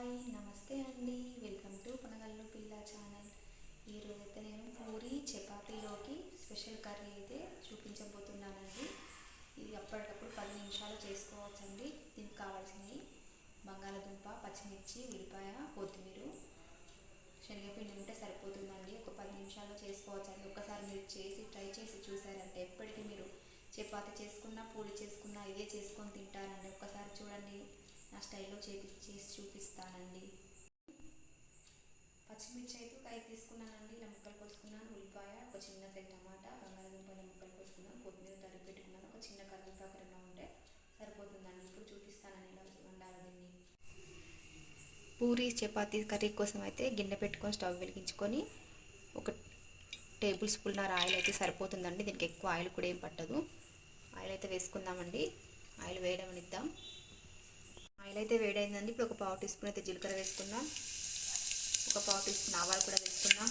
Hi నమస్తే అండి. Welcome to పనగల్లు పిల్ల ఛానల్. ఈరోజు అయితే నేను పూరి చపాతీలోకి స్పెషల్ కర్రీ అయితే చూపించబోతున్నానండి. ఇది అప్పటికప్పుడు పది నిమిషాలు చేసుకోవచ్చండి. దీనికి కావాల్సింది బంగాళదుంప పచ్చిమిర్చి ఉల్లిపాయ కొత్తిమీర శనగపిండి ఉంటే సరిపోతుందండి. ఒక పది నిమిషాల్లో చేసుకోవచ్చండి. ఒకసారి మీరు చేసి ట్రై చేసి చూసారంటే ఎప్పటికీ మీరు చపాతీ చేసుకున్నా పూరి చేసుకున్నా ఇదే చేసుకొని తింటారండి. ఒకసారి చూడండి. నా స్టైల్లో చేసి చేసి చూపిస్తానండి. పచ్చిమిర్చి అయితే ఒక ఐదు తీసుకున్నానండి ఇలా ముక్కలు కోసుకున్నాను ఉల్లిపాయ ఒక చిన్న సైజ్ టమాటా బంగాళదుంపలు ముక్కలు కోసుకున్నాను కొత్తిమీర తరిగి పెట్టుకున్నాను ఒక చిన్న కరివేపాకు రెండు ఉంటే సరిపోతుందండి. ఇప్పుడు చూపిస్తానని ఇలా వండాలి దీన్ని. పూరి చపాతీ కర్రీ కోసం అయితే గిన్నె పెట్టుకొని స్టవ్ వెలిగించుకొని ఒక టేబుల్ స్పూన్నర ఆయిల్ అయితే సరిపోతుందండి. దీనికి ఎక్కువ ఆయిల్ కూడా ఏం పట్టదు. ఆయిల్ అయితే వేసుకుందామండి. ఆయిల్ వేయడం ఇద్దాం ఆయిల్ అయితే వేడైందండి. ఇప్పుడు ఒక పావు టీ స్పూన్ అయితే జీలకర్ర వేసుకుందాం. ఒక పావు టీ స్పూన్ ఆవాలు కూడా వేసుకుందాం.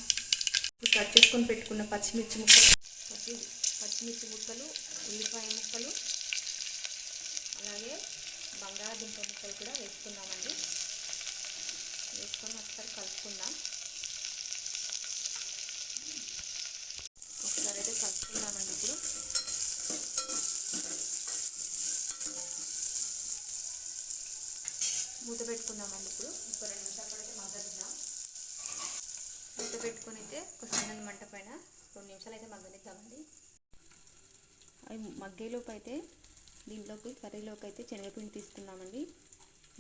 ఇప్పుడు కట్ చేసుకొని పెట్టుకున్న పచ్చిమిర్చి ముక్కలు పచ్చి పచ్చిమిర్చి ముక్కలు ఉల్లిపాయ ముక్కలు అలాగే బంగాళదుంప ముక్కలు కూడా వేసుకుందామండి. వేసుకొని ఒకసారి కలుపుకుందాం. ఒకసారి అయితే కలుపుకుందామండి. ఇప్పుడు పెట్టుకుందామండి ఇప్పుడు. ఒక రెండు నిమిషాలు అయితే మగ్గనిద్దాం. మూత పెట్టుకొని అయితే ఒక సన్నని మంట పైన రెండు నిమిషాలు అయితే మగ్గనిద్దామండి అవి మగ్గేలోపు అయితే దీంట్లోకి కర్రీలోకి అయితే శనగపిండి తీసుకుందామండి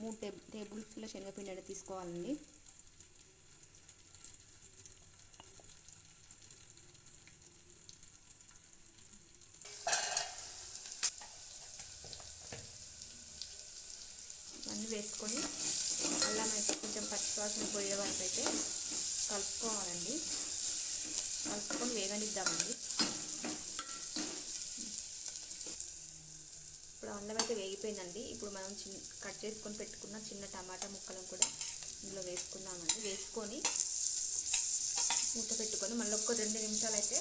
మూడు టేబుల్ టేబుల్ స్పూన్ల శనగపిండి అయితే తీసుకోవాలండి. అన్నీ వేసుకొని అల్లం అయితే కొంచెం పచ్చివాసన పోయే వరకు అయితే కలుపుకోవాలండి. కలుపుకొని వేగనిద్దామండి. ఇప్పుడు అల్లం అయితే వేగిపోయిందండి. ఇప్పుడు మనం చిన్న కట్ చేసుకొని పెట్టుకున్న చిన్న టమాటా ముక్కలను కూడా ఇందులో వేసుకుందామండి. వేసుకొని మూత పెట్టుకొని మళ్ళీ ఒక రెండు నిమిషాలు అయితే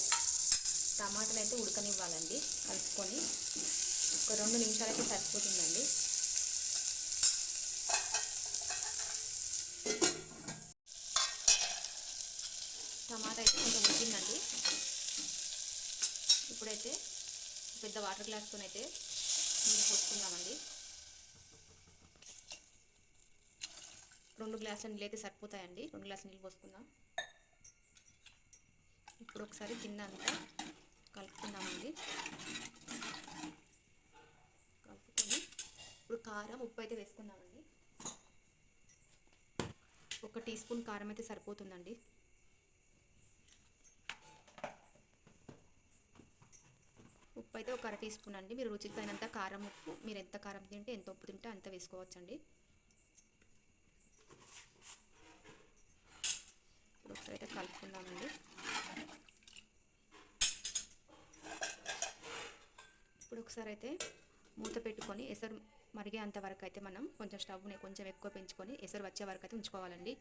టమాటాలు అయితే ఉడకనివ్వాలండి. కలుపుకొని ఒక రెండు నిమిషాలు అయితే సరిపోతుందండి. టమాటా అయితే కొంచెం ఉడికిందండి. ఇప్పుడైతే పెద్ద వాటర్ గ్లాస్తో అయితే నీళ్ళు పోసుకుందామండి. రెండు గ్లాసుల నీళ్ళు అయితే సరిపోతాయండి. రెండు గ్లాసుల నీళ్ళు పోసుకుందాం. ఇప్పుడు ఒకసారి కింద అంతా కలుపుకుందామండి. కలుపుకొని ఇప్పుడు కారం ఉప్పు అయితే వేసుకుందామండి. ఒక టీ స్పూన్ కారం అయితే సరిపోతుందండి. ఉప్పు అయితే ఒక అర టీ స్పూన్ అండి. మీరు రుచికి తగినంత కారం ఉప్పు మీరు ఎంత కారం తింటే ఎంత ఉప్పు తింటే అంత వేసుకోవచ్చండి. ఇప్పుడు ఒకసారి అయితే కలుపుకుందామండి. ఇప్పుడు ఒకసారి అయితే మూత పెట్టుకొని ఎసరు మరిగే వరకు అయితే మనం కొంచెం స్టవ్ని కొంచెం ఎక్కువ పెంచుకొని ఎసరు వచ్చే వరకు అయితే ఉంచుకోవాలండి.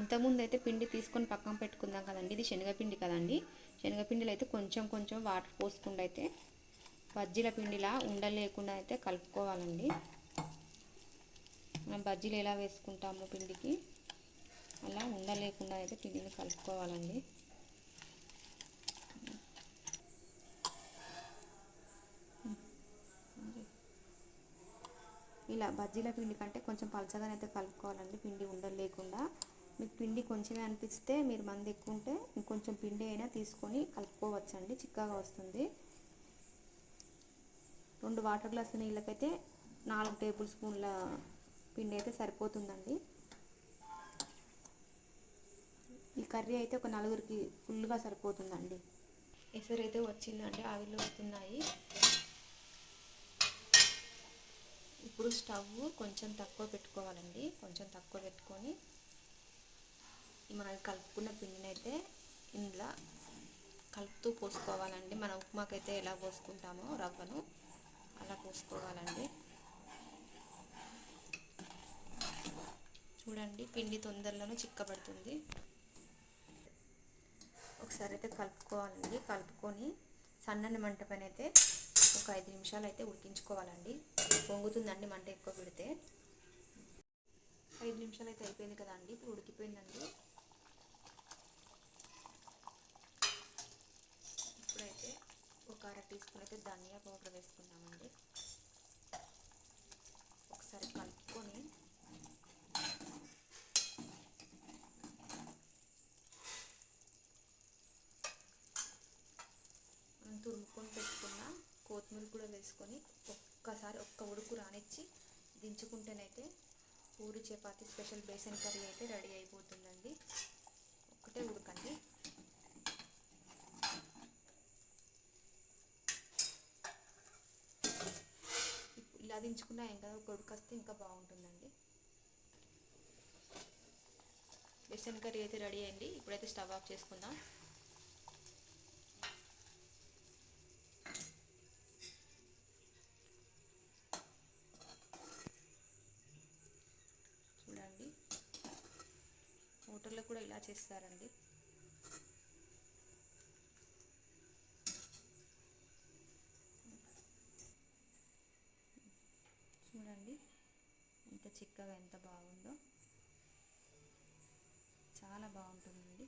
ఇంతకుముందు అయితే పిండి తీసుకొని పక్కన పెట్టుకుందాం కదండి. ఇది శనగపిండి కదండి. శనగపిండిలో అయితే కొంచెం కొంచెం వాటర్ పోసుకుండా అయితే బజ్జీల పిండిలా ఉండలేకుండా అయితే కలుపుకోవాలండి. మనం బజ్జీలు ఎలా వేసుకుంటాము పిండికి? అలా ఉండలేకుండా అయితే పిండిని కలుపుకోవాలండి. ఇలా బజ్జీల పిండి కంటే కొంచెం పలచగానైతే కలుపుకోవాలండి పిండి ఉండలు లేకుండా మీకు పిండి కొంచెమే అనిపిస్తే మీరు మంది ఎక్కువ ఉంటే ఇంకొంచెం పిండి అయినా తీసుకొని కలుపుకోవచ్చండి. చిక్కగా వస్తుంది. రెండు వాటర్ గ్లాసుల నీళ్ళకైతే నాలుగు టేబుల్ స్పూన్ల పిండి అయితే సరిపోతుందండి. ఈ కర్రీ అయితే ఒక నలుగురికి ఫుల్గా సరిపోతుందండి. ఎసరు అయితే వచ్చిందండి ఆవిరిలో వస్తున్నాయి. ఇప్పుడు స్టవ్ కొంచెం తక్కువ పెట్టుకోవాలండి. కొంచెం తక్కువ పెట్టుకొని మనం కలుపుకున్న పిండిని అయితే ఇందులో కలుపుతూ పోసుకోవాలండి. మన ఉప్మాకైతే ఎలా పోసుకుంటామో రవ్వను అలా పోసుకోవాలండి. చూడండి పిండి తొందరలోనే చిక్కబడుతుంది. ఒకసారి అయితే కలుపుకోవాలండి. కలుపుకొని సన్నని మంట పైన అయితే ఒక ఐదు నిమిషాలు అయితే ఉడికించుకోవాలండి. పొంగుతుందండి మంట ఎక్కువ పెడితే. ఐదు నిమిషాలు అయితే అయిపోయింది కదండి. ఇప్పుడు ఉడికిపోయిందండి ఇప్పుడైతే ఒక అర టీ స్పూన్ అయితే ధనియా పౌడర్ వేసుకున్నామండి ఒకసారి కలుపుకొని మనం తురుముకొని పెట్టుకున్న కొత్తిమీర కూడా వేసుకొని ఒక్కసారి ఒక్క ఉడుకు రానిచ్చి దించుకుంటేనైతే పూరి చపాతి స్పెషల్ బేసన్ కర్రీ అయితే రెడీ అయిపోతుందండి. ఇప్పు- ఇంకా కొడుకు ఏం కదా ఇంకా బాగుంటుందండి. బెసన్ కర్రీ అయితే రెడీ అయింది. ఇప్పుడైతే స్టవ్ ఆఫ్ చేసుకుందాం. చూడండి. హోటల్లో కూడా ఇలా చేస్తారండి. చిక్కగా ఎంత బాగుందో. చాలా బాగుంటుందండి.